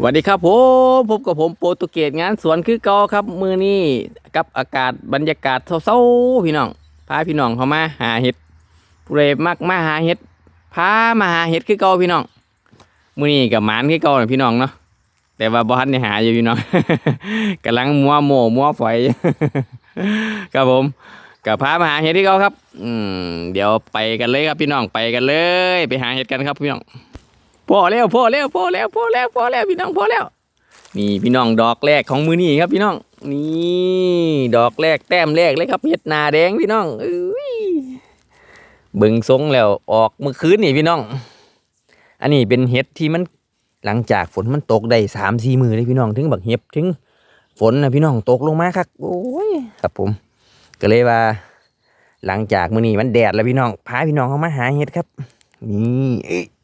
สวัสดีครับผมพบกับผมโปรตุเกสงานสวนคือเก่าครับ มือนี้กับอากาศบรรยากาศเศร้าๆพี่น้องพาพี่น้องเข้ามาหาเห็ดผู้ใดมักมาหาเห็ดพามาหาเห็ดคือเก่าพี่น้องมือนี้กับหมานคือเก่าน่ะพี่น้องเนาะแต่ว่าบ้านได้หาอยู่พี่น้องกำลังมัวโมมัวฝอยครับผมกับพามาหาเห็ดที่เก่าครับ อืมเดี๋ยวไปกันเลยครับพี่น้องไปกันเลย ไปหาเห็ดกันครับพี่น้อง พอแล้วพอแล้วพอแล้วพอแล้วพอแล้วพี่น้องพอแล้ว นี่พี่น้องดอกแรกของมือนี่ครับพี่น้อง นี่ดอกแรกแต้มแรกเลยครับเห็ดนาแดงพี่น้องเอ้ยเบิ่งทรงแล้วออกเมื่อคืนนี่พี่น้อง อันนี้เป็นเห็ดที่มันหลังจากฝนมันตกได้สามสี่มือเลยพี่น้องถึงบักเห็บถึงฝนนะพี่น้องตกลงมาครับโอ้ยครับผม ก็เลยว่า หลังจากมือนี้มันแดดแล้วพี่น้องพาพี่น้องเข้ามาหาเห็ดครับ นี่เอ้ยอะ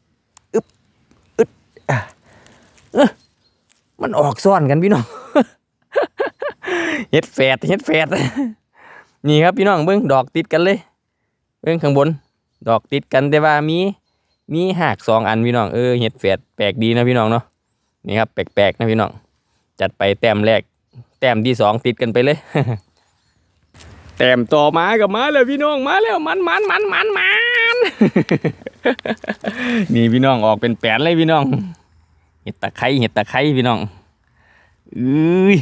มันออกซ่อนกันพี่น้องเฮ็ดแฝดเฮ็ดแฝดนี่ครับพี่น้องเบิ้งดอกติดกันเลย เบิ้งข้างบน ดอกติดกันแต่ว่ามีมีหากสองอันพี่น้องเออเฮ็ดแฝดแปลกดีนะพี่น้องเนาะนี่ครับแปลกๆนะพี่น้องจัดไปแต้มแรก แต้มที่สองติดกันไปเลยแต้มต่อมากับมาแล้วพี่น้องมาแล้วมันมันมันมันมัน นี่พี่น้องออกเป็นแปดเลยพี่น้อง เห็ดตะไคร้เห็ดตะไคร้พี่น้องอุ้ย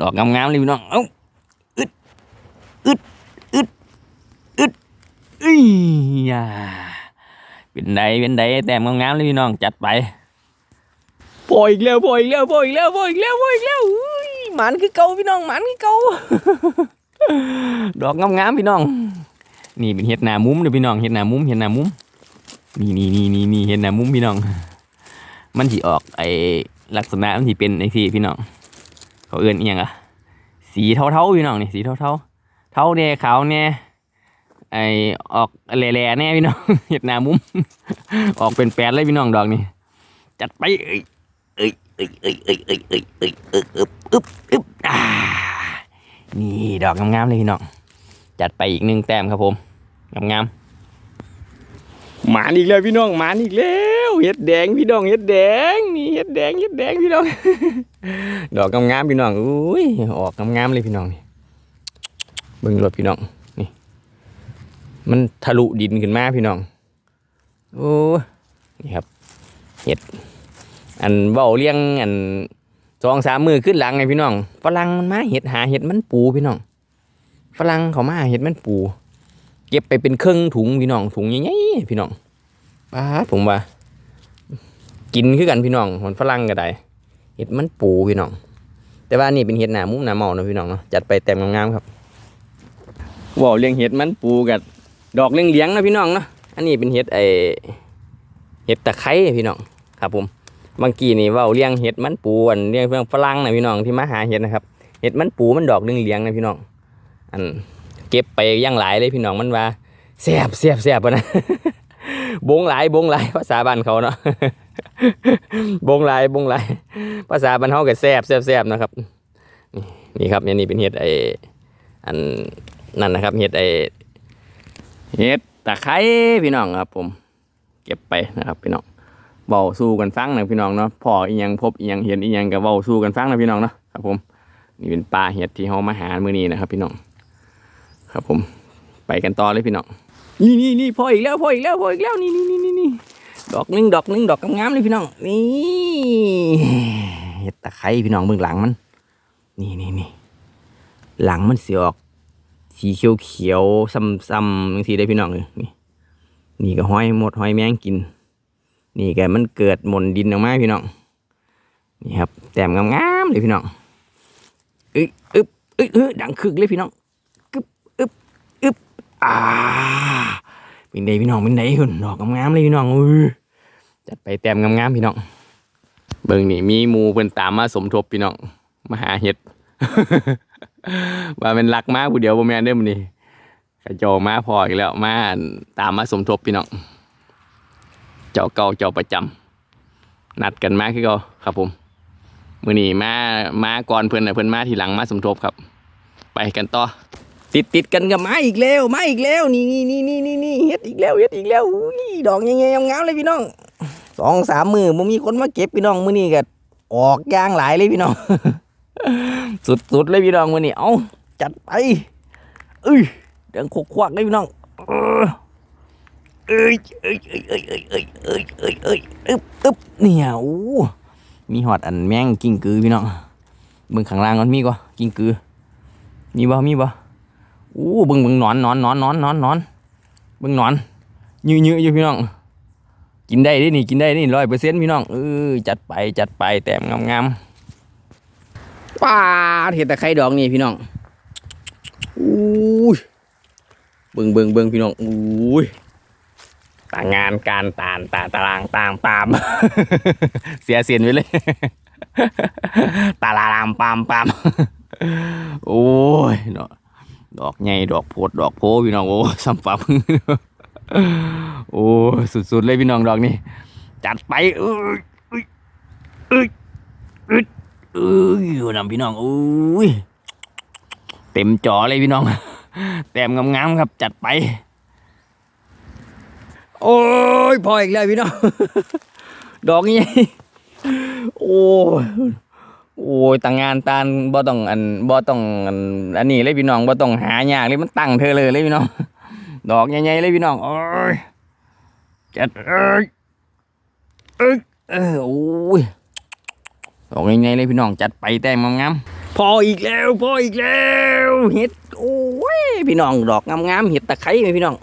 ดอกงามๆเลยพี่น้อง เอ้าอึดอึดอึดอึดอุ้ยยาเป็นไดเป็นไดแต้มงามๆเลยพี่น้องจัดไปปล่อยอีกแล้วปล่อยอีกแล้วปล่อยอีกแล้วปล่อยอีกแล้วปล่อยอีกแล้วอุ้ยหมันคือเก่าพี่น้องหมันคือเก่าดอกงามๆพี่น้อง นี่เป็นเห็ดหนามุ้มเด้อพี่น้องเห็ดหนามุ้มเห็ดหนามุ้มนี่นี่นี่นี่นี่เห็นนะมุมพี่น้อง มันสิออกไอลักษณะมันสิเป็นไอที่พี่น้อง เขาเอื้อนอีหยังอะสีเทาๆพี่น้องนี่สีเทาๆเทาเนี่ยขาวเนี่ยไอออกแหล่ๆเนี่ยพี่น้องเห็ดหนามุ้ม ออกเป็นแปดเลยพี่น้องดอกนี่จัดไปเอ้ยเอ้ยเอ้ยเอ้ยเอ้ยเอ้ยเอ้ยเอ้ยเอ้ยอึบอึบอึบอ่านี่ดอกงามๆเลยพี่น้อง จัดไปอีกหนึ่งแต้มครับผมงามๆหมานอีกแล้วพี่น้องหมานอีกแล้วเห็ดแดงพี่น้องเห็ดแดงนี่เห็ดแดงเห็ดแดงพี่น้อง ดอกงามๆพี่น้องอุ้ยออกงามๆเลยพี่น้องนี่เบิ่งรถพี่น้องนี่ มันทะลุดินขึ้นมาพี่น้องโอ้นี่ครับเห็ดอันเบาเลี้ยงอันสองสามมือขึ้นหลังไงพี่น้องฝรั่งมันมาเห็ดหาเห็ดมันปูพี่น้อง ฝรั่งเขามาหาเห็ดมันปู เก็บไปเป็นเครึ่องถุงพี่น้องถุงใหญ่ๆพี่น้องป้าผมว่า กินคือกันพี่น้องมันฝรั่งก็ได้เห็ดมันปูพี่น้อง แต่ว่านี่เป็นเห็ดหนามุ้มหนาเมานะพี่น้องเนาะจัดไปเต็มงามๆครับว่าวเลี้ยงเห็ดมันปูกับดอกเลี้ยงเลี้ยงนะพี่น้องเนาะอันนี้เป็นเห็ดไอเห็ดตะไคร้พี่น้องครับผมบางกีนี่ว่าเลี้ยงเห็ดมันปูอันเลี้ยงเพื่อนฝรั่งนะพี่น้องที่มาหาเห็ดนะครับเห็ดมันปูมันดอกเลี้ยงเลี้ยงนะพี่น้อง อันเก็บไปย่างหลายเลยพี่น้องมันว่าแซ่บแซ่บแซ่บปะนะบงหลายบงหลายภาษาบ้านเขาเนาะบงหลายบงหลายภาษาบ้านเขาก็แซ่บแซ่บแซ่บนะครับ นี่ครับอันนี้เป็นเห็ดไออันนั่นนะครับเห็ดไอเห็ดตะไคร้พี่น้องครับ ผม เก็บไปนะครับ พี่น้องเบาสู้กันฟังนะพี่น้องเนาะพออีหยังพบอีหยังเห็นอีหยังกับเบาสู้กันฟังนะพี่น้องเนาะครับ ผม นี่เป็นปลาเห็ดที่เขามาหามื้อนี้นะครับ พี่น้อง ครับผมไปกันต่อเลยพี่น้องนี่นี่นี่พออีกแล้วพออีกแล้วพออีกแล้วนี่นี่นี่นี่นี่ดอกนึงดอกนึงดอกงามๆเลยพี่น้องนี่เห็ดตะไคร้พี่น้องเบื้องหลังมัน นี่นี่นี่หลังมันสีออก สีเขียวเขียวซ้ำๆบางทีได้พี่น้องเลยนี่นี่ก็ห้อยหมดห้อยแมงกิน นี่ก็มันเกิดหมนดินออกมาพี่น้องนี่ครับแต้มงามๆเลยพี่น้องเอ้ยอึ๊บอ้ยเอ้ยดังคึกเลยพี่น้อง อ่าเป็นไดพี่น้องเป็นไดคุณดอกงามๆเลยพี่น้องอุ้ยจัดไปแต้มงามๆพี่น้อง เบิ่งนี่มีหมูเพิ่นตามมาสมทบพี่น้องมาหาเห็ดว่าเป็นรักมากผู้เดียวบ่แม่นเด้อมื้อนี้กระโจมาพออีกแล้วมาตามมาสมทบพี่น้อง เจ้าเก่าเจ้าประจำนัดกันมาคือเก่าครับผมมื้อนี้มามาก่อนเพิ่นน่ะเพิ่นมาทีหลังมาสมทบครับ ไปกันต่อ ติดติดกันกับไม้อีกแล้วไม้อีกแล้วนี่นี่นี่นี่นี่นี่เฮ็ดอีกแล้วเฮ็ดอีกแล้วอุ้ยดอกใหญ่ๆงามเลยพี่น้องสองสามมือมันมีคนมาเก็บพี่น้องมือนี้ก็ออกยางหลายเลยพี่น้อง สุดๆเลยพี่น้องมือนี้เอาจัดไปเอ้ยเดังคกควักเลยพี่น้องเออเอ้ยเอ้ยเอ้ยเอ้ยเอ้ยเอ้ยเอ้ยเอ้ยเอ้ยอึ๊บอึ๊บเนี่ยโอ้มีหอดอันแมงกิ้งกือพี่น้องเบิ่งข้างล่างมันมีก็กิ้งกือมีบ่มีบ่ อ้บิ่งบิ่งนอนนอนนอนนอนนอนนอนบิ่งนอนยื้อๆอยู่พี่น้อง กินได้ดินี่กินได้เดิร้อยเปอร์เซ็นต์พี่น้องเออจัดไปจัดไปแต้มงามๆป้าเห็ดตะไคร้ดอกนี่พี่น้องอู้ยเบิ่งเบิ่งเบิ่งพี่น้องอู้ยต่างงานการตานตาตารางต่ามปาม เสียเสียนไปเลยตาลารามปามปามโอ้ยเนาะ ดอกใหญ่ดอกโพดดอกโพพี่น้องโอ้สัมปามโอ้สุดๆเลยพี่น้องดอกนี่จัดไปเอ้ยเอ้ยเอ้ยเอ้ยเอ้ยอยู่นำพี่น้องอุ้ยเต็มจอเลยพี่น้องแต้มงามๆครับจัดไป โอ้ยพออีกแล้วพี่น้องดอกนี้โอ้ โอ้ยต่างงานตานบ่ต้องอันบ่ต้องอันอันนี้เลยพี่น้องบ่ต้องหายากเลยมันตั้งเธอเลยเลยพี่น้อง ดอกใหญ่ๆเลยพี่น้องโอ้ยจัดเอ้ยเอ้ยเออโอ้ยดอกใหญ่ๆเลยพี่น้องจัดไปแต้มงามๆพออีกแล้วพออีกแล้วเห็ดโอ้ยพี่น้องดอกงามๆเห็ดตะไคร้ไหมพี่น้อง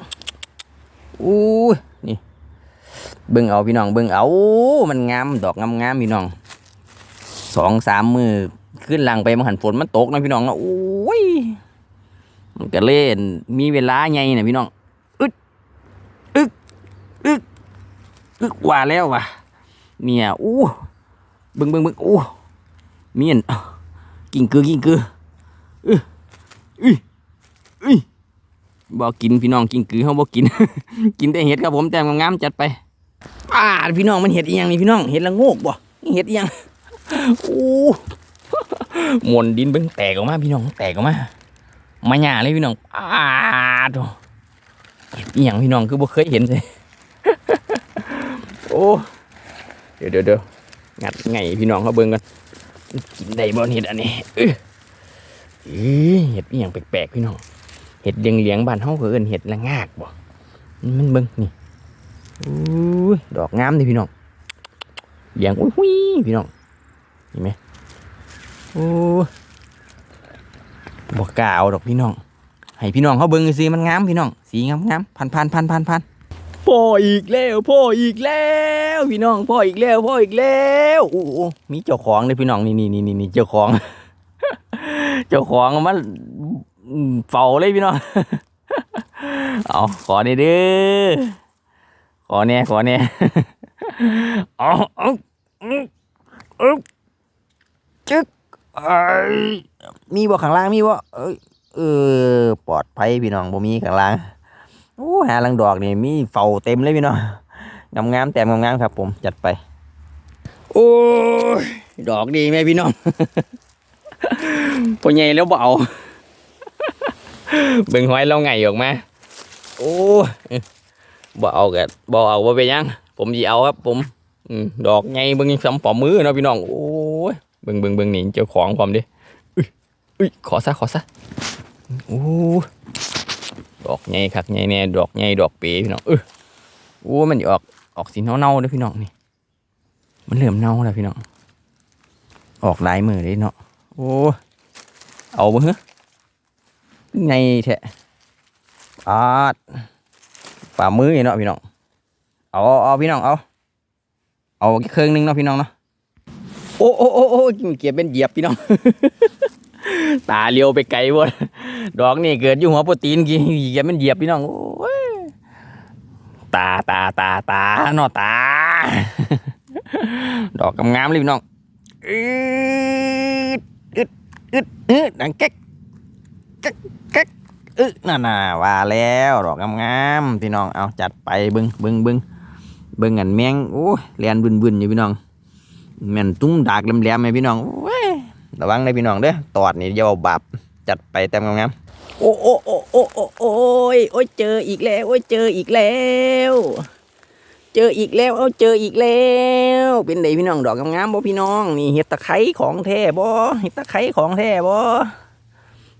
โอ้ยนี่เบิ่งเอาพี่น้องเบิ่งเอามันงามดอกงามๆพี่น้อง สองสามมือขึ้นหลังไปมันหันฝนมันตกนะพี่น้องนะโอ้ยมันก็เล่นมีเวลาไงนี่ยพี่น้องอึดอึกอึกอึกว่าแล้วว่ะเนี่ยอู้บึงบึงบึงอู้มีอันกินกือกินกืออื้ออื้ออื้อบอกกินพี่น้องกินกือเขาบอกกิน กินแต่เห็ดครับผมแต่งามๆจัดไปอ่าพี่น้องมันเห็ดอีหยังนี่พี่น้องเห็ดละโงกบ่เห็ดอีหยัง อู้มวนดินเบิ่งแตกออกมาพี่น้องแตกออกมามาหยาเลยพี่น้องอ้าโถเห็นอย่างพี่น้องคือบ่เคยเห็นเลยโอ้เดี๋ยวเดี๋ยวเดี๋ยวงัดไงพี่น้องเขาเบิ่งกันกินได้บ่เห็ดอันนี้เออเห็ดอหย่างแปลกๆพี่น้องเห็ดเลียงเลียงบ้านเฮาก็เอิ้นเห็ดละงากบ่มันเบิ่งนี่อู้ดอกงามนี่พี่น้องเลียงอุ้ยพี่น้อง เห็นไหมโอ้บอกกล้าเอาดอกพี่น้อง ให้พี่น้องเขาเบิ่งสิมันงามพี่น้อง สีงามงามพันพันพันพันพันพ่ออีกแล้วพ่ออีกแล้วพี่น้องพ่ออีกแล้วพ่ออีกแล้วโอ้มีเจ้าของเลยพี่น้องนี่นี่นี่นี่เจ้าของ เจ้าของมันเฝ้าเลยพี่น้องเอาขอเนี่ยเด้อขอเนี่ยขอเนี่ยอาเอาเอาเอา จึ๊กไอ้ยมีบ่ข้างล่างมีบ่เอ้ยเออปลอดภัยพี่น้องบ่มีข้างล่างโอ้หาลังดอกนี่มีเฝ้าเต็มเลยพี่น้องงามๆแต่งามๆครับ ผมจัดไป โอ้ยดอกดีไหมพี่น้องพอใหญ่แล้วเบาเบิ่งหอยเราไงออกมาโอ้บ่เอากะบ่เอาบ่เป็นยัง ผมสิเอาครับ ผมดอกใหญ่เบิ่งสำปอมือเนาะพี่น้องโอ้ย เบิ่งเบิ่งเบิ่งนี่เจ้าของความดิอุ้ยอุ้ยขอซะขอซะโอ้ดอกใหญ่คักใหญ่แน่ดอกใหญ่ดอกเป๋พี่น้องเออโอ้มันออกออกสีเน่าๆเด้อพี่น้องนี่มันเริ่อมเน่าแล้วพี่น้องออกหลายมือเลยเนาะโอ้เอาบ่เหอไงแท้ปาดฝ่ามือเนาะพี่น้องเอาเอาพี่น้องเอาเอาเครื่องหนึงเนาะพี่น้องเนาะ โอ้โอ้โอ้โอ้เกียบเป็นเหยียบพี่น้อง ตาเลียวไปไกลหมดดอกนี่เกิดอยู่หัวโปรตีนกี่เหยียบมันเหยียบพี่น้องโอ้ยตาตาตาตาเนาะตา ดอกงามๆเลยพี่น้องอึดอึดอึดอึดดังแก๊กแก๊กแก๊กอึดนั่นน่ะว่าแล้วดอกงามๆพี่น้องเอาจัดไปบึ้งบึ้งบึ้งบึ้งกันแมงโอ้เลียนบึนๆอยู่พี่น้อง แม่นตุ้มดากแหลมๆไหมพี่น้องโอ้ยระวังเลยพี่น้องเด้อตอดนี่อย่าเอาบจัดไปเต็มงามๆโอ้โอ้โอ้โอ้โอ้โอ้ยโอ้ยเจออีกแล้วโอ้ยเจออีกแล้ว เจออีกแล้วเอาเจออีกแล้ว เป็นไดพี่น้องดอกงามๆบ่พี่น้องนี่เห็ดตะไคร้ของแท้บ่เห็ดตะไคร้ของแท้บ่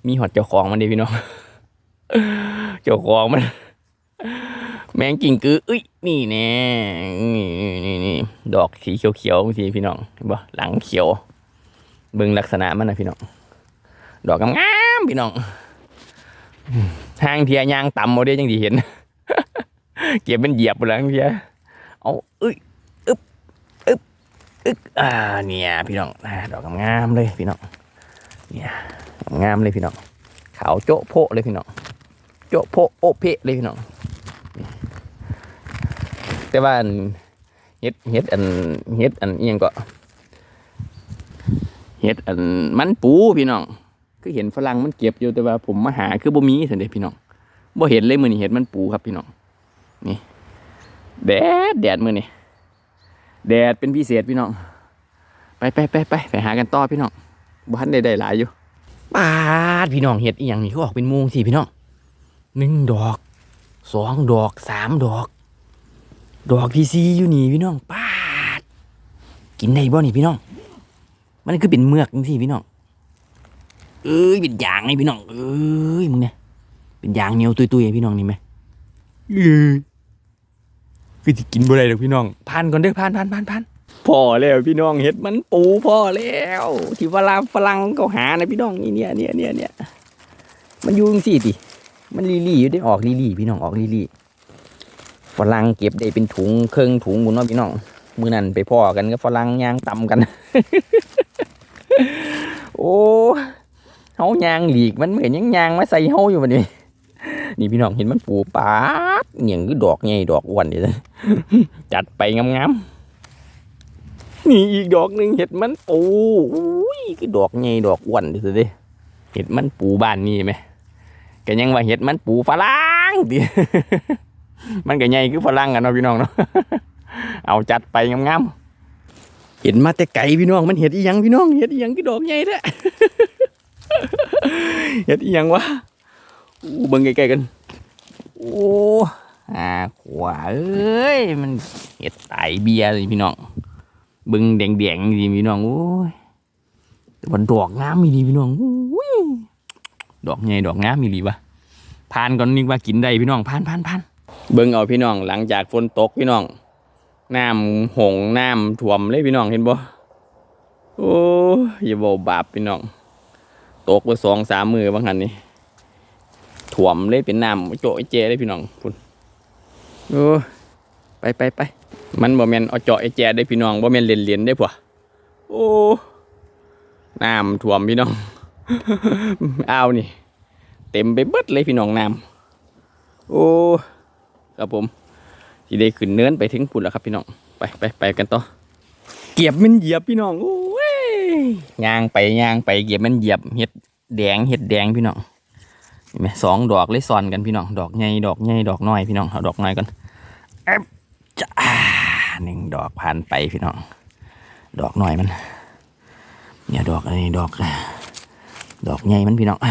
มีหอดเจ้าของมันเดิพี่น้อง เจ้าของมัน แมงกิ่งกืออุ้ยนี่แน่นี่นี่นี่นี่ดอกสีเขียวๆสิพี่น้องเห็นบ่หลังเขียว เบิ่งลักษณะมันนะพี่น้อง ดอกงามๆพี่น้องทางเทียยางต่ำโมเดลยังดีเห็น เก็บเป็นเหยียบหมดแล้วเทียเอาอึ๊ยอึ๊บอึ๊บอึ๊บอ่าเนี่ยพี่น้องดอกงามเลยพี่น้องเนี่ยงามเลยพี่น้องขาวโจ๊ะโพะเลยพี่น้องโจ๊ะโพะโอเพะเลยพี่น้อง แต่ว่าอันเฮ็ดเฮ็ดอันเฮ็ดอันเอียงก็เฮ็ดอันมันปูพี่น้องคือเห็นฝรั่งมันเก็บอยู่แต่ว่า ผมมาหาคือบ่มีสันเด้พี่น้องบ่เห็นเลยมื้อนี้เห็ดมันปูครับพี่น้องนี่แดดแดดมื้อนี้แดดเป็นพิเศษพี่น้องไปไปไปไปไปหากันต่อพี่น้องบ่ทันได้ได้หลายอยู่ปาดพี่น้องเห็ดอีหยังนี่เขาออกเป็นโมงสิพี่น้องหนึ่งดอกสองดอกสามดอก ดอกพีซีอยู่นี่พี่น้องปาดกินได้บ่นี่พี่น้อง มันคือเป็นเมือกจังซี่พี่น้อง เอ้ยเป็นยางไงพี่น้องเอ้ยมึงเนี่ยเป็นยางเหนียวตุยๆไอพี่น้องนี่ไหมเอ้ยคือที่กินบ่ได้หรอกพี่น้องผ่านก่อนเด้อผ่านผ่านผ่านผ่านพอแล้วพี่น้องเห็ดมันปูพอแล้วที่เวลาฝรั่งเขาหานะพี่น้องนี่เนี่ยเนี่ยเนี่ยเนี่ยมันอยู่จังซี่ติมันลีลี่อยู่ได้ออกลีลี่พี่น้องออกลีลี่ ฝรั่งเก็บได้เป็นถุงเครื่องถุงบุญเนาะพี่น้องมือนั่นไปพ่อกันก็ฝรั่งยางตำกัน โอ้เฮายางหลีกมันเหมือนยังยางมาใส่เฮาอยู่บัดนี้นี่พี่น้องเห็นมันปูปาดเนียงคือดอกใหญ่ดอกอ้วนเดียวจัดไปงามๆนี่อีกดอกหนึ่งเห็ดมันปูอุ้ยคือดอกใหญ่ดอกอ้วนเดียวดิเห็ดมันปูบ้านนี่ไหมก็ยังว่าเห็ดมันปูฝรั่งดิ มันก็ใหญ่คือฝรั่งกันเนาะพี่น้องเนาะเอาจัดไปงามๆเห็นมาแต่ไกลพี่น้องมันเห็ดอีหยังพี่น้องเห็ดอีหยังคือดอกใหญ่แท้เห็ดอีหยังวะอู้เบิ่งใกล้ๆกัน โอ้อ่าขวาเอ้ยมันเห็ดไตเบียร์เลยพี่น้องบิ่งแดงๆดีพี่น้องโอ้ยแต่วันดอกงามมีดีพี่น้องอุ้ยดอกใหญ่ดอกงามมีดีปะผ่านก่อนนึกว่ากินได้พี่น้องผ่านผ่านผ่าน เบิ่งเอาพี่น้องหลังจากฝนตกพี่น้องน้ำหงน้ำท่วมเลยพี่น้องเห็นบ่โอ้ยอย่าบอกบาปพี่น้อง ตกไปสองสามมือบางหันนี่ท่วมเลยเป็นน้ำโจะไอ้เจเลยพี่น้องพุ่นโอ้ยไปไปไปมันบ่แมนเอาเจาะไอ้แจได้พี่น้องบ่แมนเล่นเล่นได้ผัวโอ้น้ำท่วมพี่น้องอ้าวนี่ เต็มไปเบิดเลยพี่น้องน้ำโอ้ ครับผมที่ได้ขึ้นเนินไปถึงปุ่นแล้วครับพี่น้องไปไปไปกันต่อเกียบมันเหยียบพี่น้องโอ้ยย่างไปย่างไปเกียบมันเหยียบเห็ดแดงเห็ดแดงพี่น้องเห็นไหมสองดอกเลยซ้อนกันพี่น้องดอกใหญ่ดอกใหญ่ดอกน้อยพี่น้องเอาดอกน้อยก่อนเอ๊บจ้าหนึ่งดอกผ่านไปพี่น้อง ดอกน้อยมันเนี่ยดอกอันนี้ดอก ดอกใหญ่มันพี่น้องอ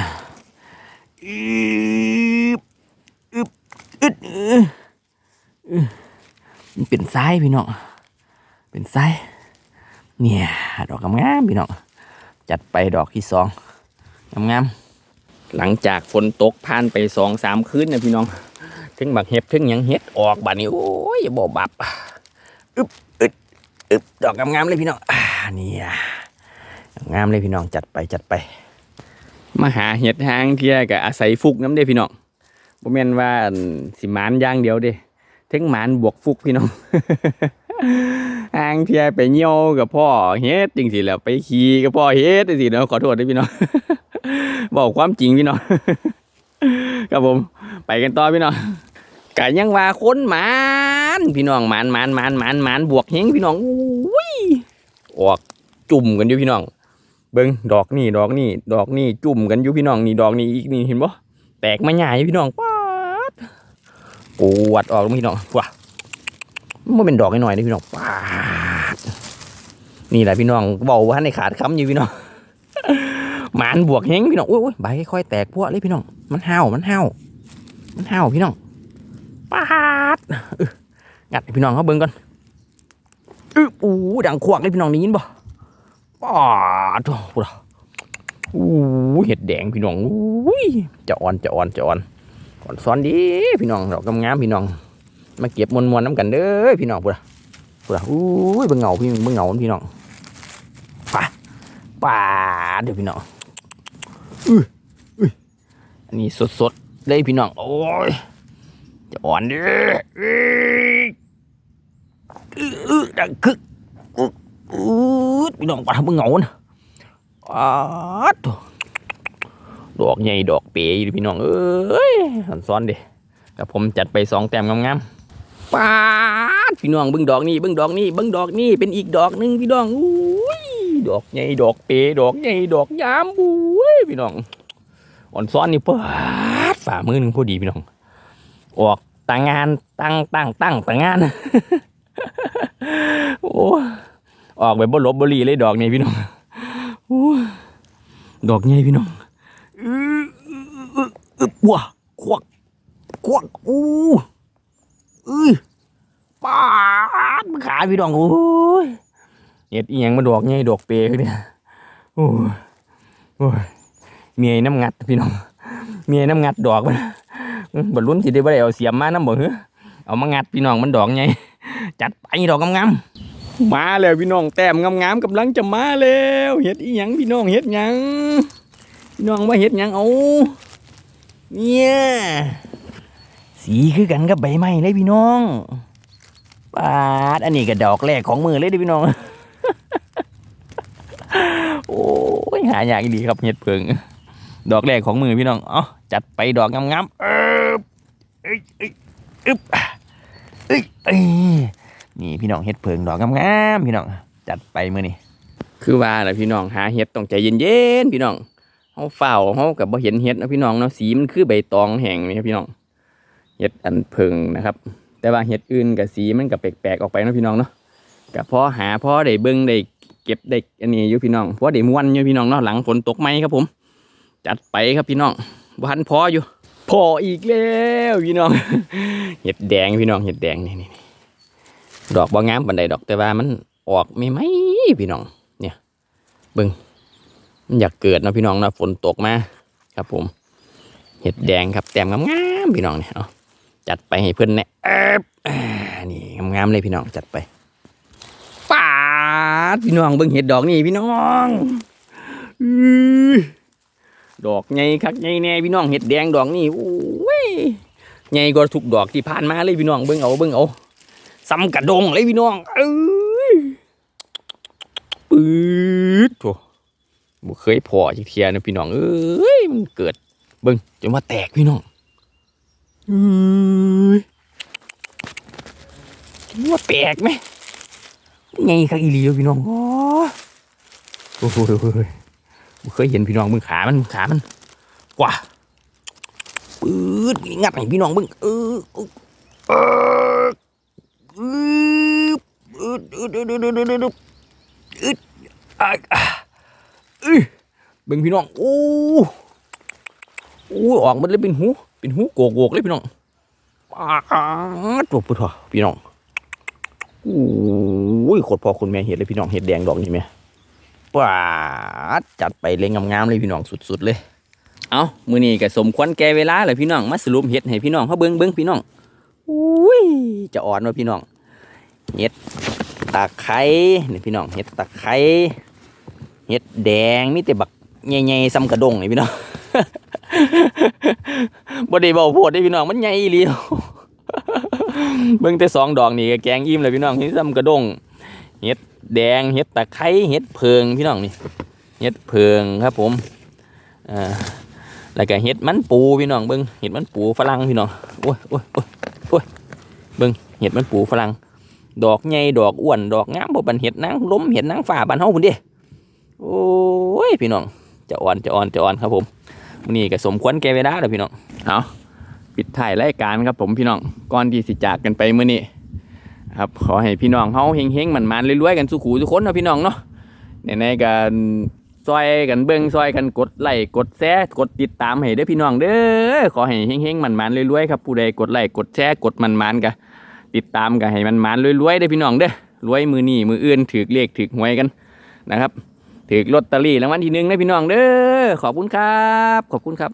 อึดเออมันเป็นไส้พี่น้อง เป็นไส้เนี่ยดอกงามๆพี่น้อง จัดไปดอกที่สองงามๆหลังจากฝนตกผ่านไปสองสามคืนนะพี่น้อง ถึงบักเห็บถึงยังเห็ดออกบาดนี้ โอ้ยอย่าบ่บับอึบอึดอึบดอกงามๆเลยพี่น้องอ่าเนี่ยงามเลยพี่น้องจัดไปจัดไป มาหาเห็ดทางเที่ยกับอาศัยฟุกน้ำเด้พี่น้อง บ่แม่นว่าสิหมานอย่างเดียวเด้ถึงหมานบวกฟุกพี่น้องทางเทียไปเหี่ยวกับพ่อเฮ็ดจริงสิแล้วไปขี่กับพ่อเฮ็ดจริงสิเนาะขอโทษด้วยพี่น้องบอกความจริงพี่น้องครับผม ไปกันต่อพี่น้องกะยังว่าคนหมานพี่น้องหมานหมานหมานหมานหมานบวกเฮงพี่น้องอุ้ยออกจุ่มกันอยู่พี่น้อง เบิ่งดอกนี่ดอกนี่ดอกนี่จุ่มกันอยู่พี่น้องนี่ดอกนี่อีกนี่เห็นบ่แตกมาใหญ่พี่น้องป๊า ปวดออกพี่น้องว้ามันเป็นดอกน้อยๆนี่พี่น้องปาดนี่แหละพี่น้องเบาว่าในขาดคำอยู่พี่น้องหมานบวกเฮงพี่น้องอุ้ยอุ้ยใบค่อยแตกพวกเลยพี่น้องมันห้ามันห้ามันห้าพี่น้องปาดงัดพี่น้องเขาเบิ่งก่อนอื้ออู้ดังขวากเลยพี่น้องได้ยินบ่ป้าดโอะอู้เห็ดแดงพี่น้องอู้ยจะอ่อนจะอ่อนจะอ่อน อนซ้อนดีพี่น้องดอกงามพี่น้อง มาเก็บมวลมวลน้ำกันเด้อพี่น้องพูดอะพูดอู้ยเบิ่งเงาพี่เบิ่งเงาพี่น้องป่าป่าเดี๋ยวพี่น้องอื้ออื้ออันนี้สดๆเลยพี่น้องโอ้ยจะอ่อนเด้ออื้ออดังคึกอุ๊อื้อพี่น้องปลาเบิ่งเงานะอ้าวโถ่ ดอกใหญ่ดอกเป๋ยพี่น้องเอ้ยหันซ้อนดิกับผมจัดไปสองแต้มงามๆป้าดพี่น้องเบิ่งดอกนี่เบิ่งดอกนี่เบิ่งดอกนี่เป็นอีกดอกหนึ่งพี่น้องอุ้ยดอกใหญ่ดอกเป๋ดอกใหญ่ดอกยามบุ้ยพี่น้องอ่อนซ้อนนี่ป้าดฝ่ามือหนึ่งพอดีพี่น้อง ออกต่างงานตั้งตั้งตั้งต่างงานโอ้ออกแบบบ่ลบบรีเลยดอกนี่พี่น้องโอ้ดอกใหญ่พี่น้อง อื้ออื้ออื้ออื้อว้าควักควักอู้อื้อปาดมันขาพี่น้องโอ้ยเห็ดอีหยังมาดอกใหญ่ดอกเปรย์เนี่ยโอ้ยโอ้ยเมียน้ำงัดพี่น้องเมียน้ำงัดดอกมันบรรลุนสิได้บ่ได้เอาเสียมมานํบ่เฮ้อเอามางัดพี่น้องมันดอกไงจัดไปดอกงามๆมาแล้วพี่น้องแต้มงามๆกำลังจะมาแล้วเฮ็ดอีหยังพี่น้องเฮ็ดหยัง น้องว่าเฮ็ดยังเอาเนี่ยสีคือกันกับใบไม้เลยพี่น้องปาดอันนี้ก็ดอกแรกของมือเลยด้อพี่น้อง โอ้ยหายากดีครับเฮ็ดเพิงดอกแรกของมือพี่น้องเอ๋อจัดไปดอกงามๆเออเอ้ยเอ้ยอึ๊บเอ้ยเอ้ยนี่พี่น้องเฮ็ดเพิงดอกงามๆพี่น้องจัดไปมือนี้คือว่าแหละพี่น้องหาเฮ็ดต้องใจเย็นๆพี่น้อง เฮาเฝ้าเฮากับบ่เห็นเฮ็ดนะพี่น้องเนาะสีมันคือใบตองแห้งนี่พี่น้องเฮ็ดอันเพิงนะครับ แต่ว่าเฮ็ดอื่นกับสีมันก็แปลกๆออกไปนะพี่น้องเนาะก็พอหาพอได้เบิ่งได้เก็บได้อันนี้อยู่พี่น้องพอได้ม่วนอยู่พี่น้องเนาะหลังฝนตกไหมครับผม จัดไปครับพี่น้องบ้านพออยู่พออีกแล้วพี่น้อง เห็ดแดงพี่น้องเห็ดแดงนี่นี่ดอกบ่งามปันใดดอกแต่ว่ามันออกไม่ไหมพี่น้อง เนี่ยเบิ่ง อยากเกิดนะพี่น้องนะฝนตกมาครับผม เห็ดแดงครับแต้มงามๆพี่น้องเนี่ยเอาจัดไปให้เพื่อนเนี่ยเอิบนี่งามๆเลยพี่น้องจัดไปป้าดพี่น้องเบิ่งเห็ดดอกนี่พี่น้องอดอกใหญ่คักใหญ่แน่พี่น้องเห็ดแดงดอกนี่โอ้ยใหญ่กว่าทุกดอกที่ผ่านมาเลยพี่น้องเบิ่งเอาเบิ่งเอาซ้ำกระดงเลยพี่น้องเอ้ยปื๊ดโถ บ่เคยพอจักเทียนะพี่น้องเอ้ยมันเกิดเบิ่งจนว่าแตกพี่น้องเอ้ยว่าแปลกไหมใหญ่คักอีหลีอยู่พี่น้องโอ้โอ้โหบ่เคยเห็นพี่น้องเบิ่งขามันขามันกว่าปื๊ดงัดให้พี่น้องเบิ่งเออเออเอออืออืดอืดอืดอืดอืดอืดอืด อื้อเบิ่งพี่น้องโอ้โอ้ออกมันเลยเป็นหู เป็นหูโกกโกกเลยพี่น้องปาดตัวพุทธะพี่น้องโอ้ยโคตรพ่อคนแม่เห็ดเลยพี่น้องเห็ดแดงดอกนี่แม่ปาดจัดไปเลยงามๆเลยพี่น้องสุดๆเลย เอามือนี้ก็สมควรแก่เวลาเลยพี่น้องมาสรุปเห็ดให้พี่น้องเขาเบิ้งเบิ้งพี่น้องอุ้ยจะอ่อนว่าพี่น้องเห็ดตะไคร้นี่พี่น้องเห็ดตะไคร้ เห็ดแดงมีแต่บักใหญ่ๆซ้ำกระดงนี่พี่น้องบ่ได้เบาโพดได้พี่น้องมันใหญ่อีหลีเบิ่งแต่สองดอกนี่ก็แกงอิ่มเลยพี่น้องเห็ดซ้ำกระดงเห็ดแดงเห็ดตะไคร้เห็ดเพิงพี่น้องนี่เห็ดเพิงครับผมอ่าแล้วก็เห็ดมันปูพี่น้องเบิ้งเห็ดมันปูฝรั่งพี่น้องโอ้ยโอ้ยโอ้ยโอ้ยเบิ้งเห็ดมันปูฝรั่งดอกใหญ่ดอกอ้วนดอกงามบ่บันเห็ดนางล้มเห็ดนางฟ้าบ้านเฮาพุ่นเด้ โอ้ยพี่น้องจะอ่อนจะอ่อนจะอ่อนครับผมมื้อนี้ก็สมควรแก่เวลาแล้วพี่น้องเอาปิดถ่ายรายการครับผมพี่น้องก่อนที่สิจากกันไปมื้อนี้ครับขอให้พี่น้องเฮาเฮงๆมันมันรวยๆกันสุขูทุกคนนะพี่น้องเนาะในๆกันซอยกันเบิ่งซอยกันกดไลค์กดแชร์กดติดตามให้เด้อพี่น้องเด้อขอให้เฮงๆมันมันรวยๆครับผู้ใดกดไลค์กดแชร์กดมันๆกะติดตามกันให้มันมันรวยๆได้อพี่น้องเด้อรวยมือนี่มืออื่นถือเลขถือหวยกันนะครับ ถือลอตเตอรี่รางวัลที่หนึ่งนะพี่น้องเด้อขอบคุณครับ ขอบคุณครับ